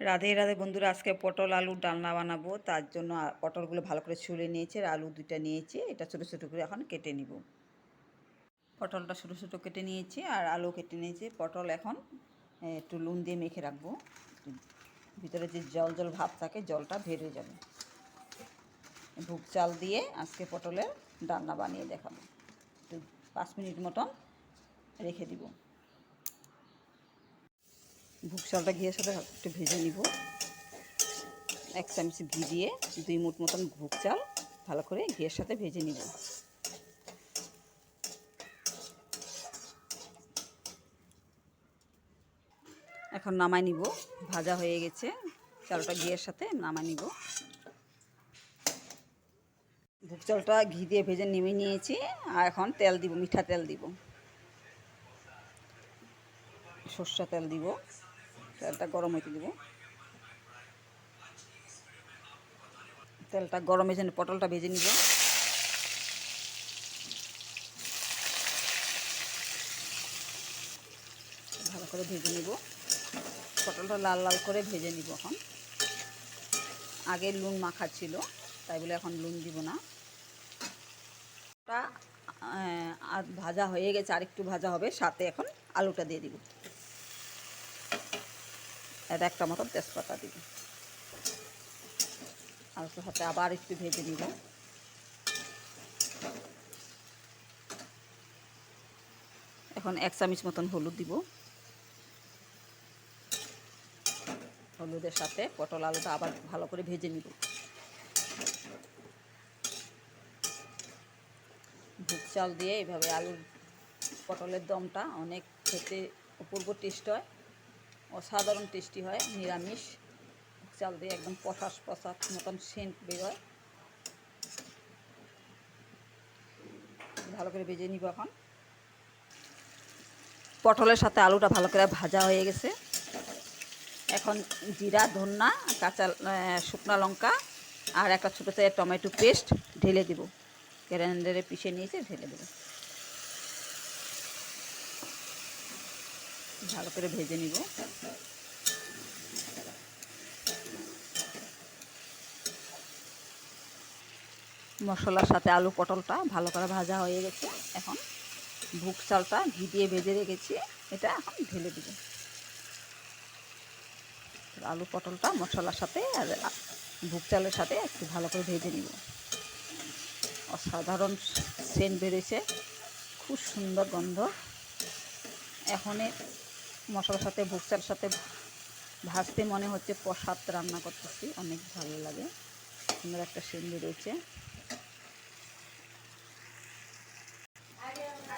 রাধে রাধে বন্ধুরা, আজকে পটল আলুর ডালনা বানাবো। তার জন্য পটলগুলো ভালো করে ছুলে নিয়েছি আর আলু দুইটা নিয়েছি। এটা ছোটো ছোটো করে এখন কেটে নিব। পটলটা ছোটো ছোটো কেটে নিয়েছি আর আলু কেটে নিয়েছি। পটল এখন একটু নুন দিয়ে মেখে রাখব। ভিতরে যে জল জল ভাব থাকে, জলটা বেরিয়ে যাবে। ভুগ চাল দিয়ে আজকে পটলের ডালনা বানিয়ে দেখাবো। একটু পাঁচ মিনিট মতন রেখে দিব। ভুগ চালটা ঘিয়ের সাথে একটু ভেজে নিব। এক চামচ ঘি দিয়ে দুই মুঠ মতন ভুগ চাল ভালো করে ঘিয়ের সাথে ভেজে নিব। এখন নামাই নিব। ভাজা হয়ে গেছে। চালটা ঘিয়ের সাথে নামাই নিব। ভুগ চালটা ঘি দিয়ে ভেজে নেমে নিয়েছি। আর এখন তেল দিব, মিঠা তেল দিব। সর্ষা তেল দিব। তেলটা গরম হইতে দিব। তেলটা গরম হয়েছে পটলটা ভেজে নিব। ভালো করে ভেজে নিব। পটলটা লাল লাল করে ভেজে নিব এখন। আগে লুন মাখা ছিল, তাই বলে এখন লুন দিব না। ভাজা হয়ে গেছে আর একটু ভাজা হবে, সাথে এখন আলুটা দিয়ে দিব। আর একটা মতো তেজপাতা দিব। আলুটার সাথে আবার একটু ভেজে নিব। এখন এক চামচ মতন হলুদ দিব। হলুদের সাথে পটল আলুটা আবার ভালো করে ভেজে নিব। ভুগ চাল দিয়ে এইভাবে আলুর পটলের দমটা অনেক খেতে অপূর্ব টেস্ট হয়। অসাধারণ টেস্টি হয়, নিরামিষ। চাল দিয়ে একদম পশাস পশাস মতন সেন্ট বেরোয়। ভালো করে ভেজে নিব এখন। পটলের সাথে আলুটা ভালো করে ভাজা হয়ে গেছে। এখন জিরা, ধন্না, কাঁচা শুকনো লঙ্কা আর একটা ছোটো টমেটো পেস্ট ঢেলে দেবো। গ্রাইন্ডারে পিষে নিয়েছে, ঢেলে দেবো। ভালো করে ভেজে নিব। মশলার সাথে আলু পটলটা ভালো করে ভাজা হয়ে গেছে। এখন ভুগ চালটা ঘি দিয়ে ভেজে রেখেছি। এটা এখন ঢেলে দেবো। আলু পটলটা মশলার সাথে আর ভুগ চালের সাথে একটু ভালো করে ভেজে নিব। অসাধারণ সেন্ট বেরোয়েছে। খুব সুন্দর গন্ধ। এখনই মশলার সাথে ভুগ সাথে ভাজতে মনে হচ্ছে প্রসাদ রান্না করতেছি। অনেক ভালো লাগে। সুন্দর একটা সেন্ট রয়েছে।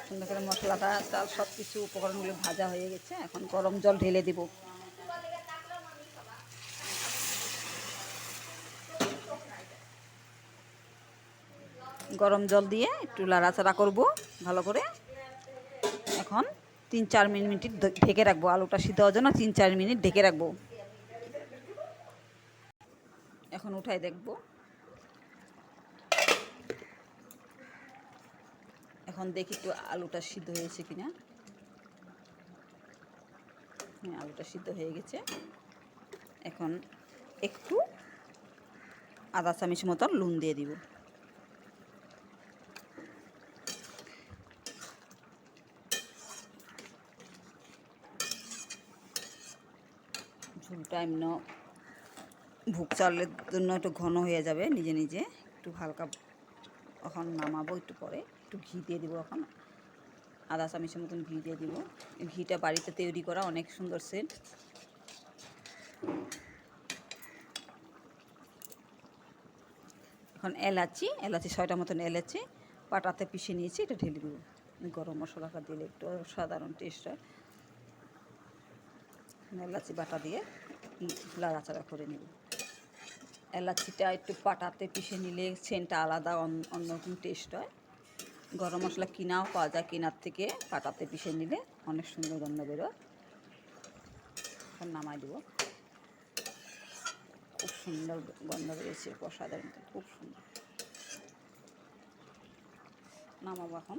সুন্দর করে মশলাটা চাল সব কিছু উপকরণগুলো ভাজা হয়ে গেছে। এখন গরম জল ঢেলে দিব। গরম জল দিয়ে একটু লাড়াচাড়া করব ভালো করে। এখন তিন চার মিনিট ঢেকে রাখব। আলুটা সিদ্ধ হওয়ার জন্য তিন চার মিনিট ঢেকে রাখব। এখন উঠাই দেখব। এখন দেখি একটু আলুটা সিদ্ধ হয়েছে কিনা। হ্যাঁ আলুটা সিদ্ধ হয়ে গেছে। এখন একটু আধা চামচ মতন নুন দিয়ে দিব। ঝুলটা এমন ভুগ চালের জন্য একটু ঘন হয়ে যাবে নিজে নিজে। একটু হালকা এখন নামাবো একটু পরে, একটু ঘি দিয়ে দিব এখন। আদা চামচের মতন ঘি দিয়ে দিব। ঘিটা বাড়িতে তৈরি করা অনেক সুন্দর সেন্ট এখন এলাচি এলাচি ছয়টা মতন এলাচি পাটাতে পিষে নিয়েছি, এটা ঢেলে দেবো। গরম মশলাটা দিলে একটু সাধারণ টেস্ট হয়। এলাচি বাটা দিয়ে লাড়াচাড়া করে নেব। এলাচিটা একটু পাটাতে পিষে নিলে সেন্টটা আলাদা অন্য অন্যরকম টেস্ট হয়। গরম মশলা কিনাও পাওয়া যায়, কেনার থেকে পাটাতে পিষে নিলে অনেক সুন্দর গন্ধ বেরোয়। এখন নামাই দেবো। খুব সুন্দর গন্ধ বেরিয়েছে প্রসাদের মতো খুব সুন্দর। নামাবো এখন।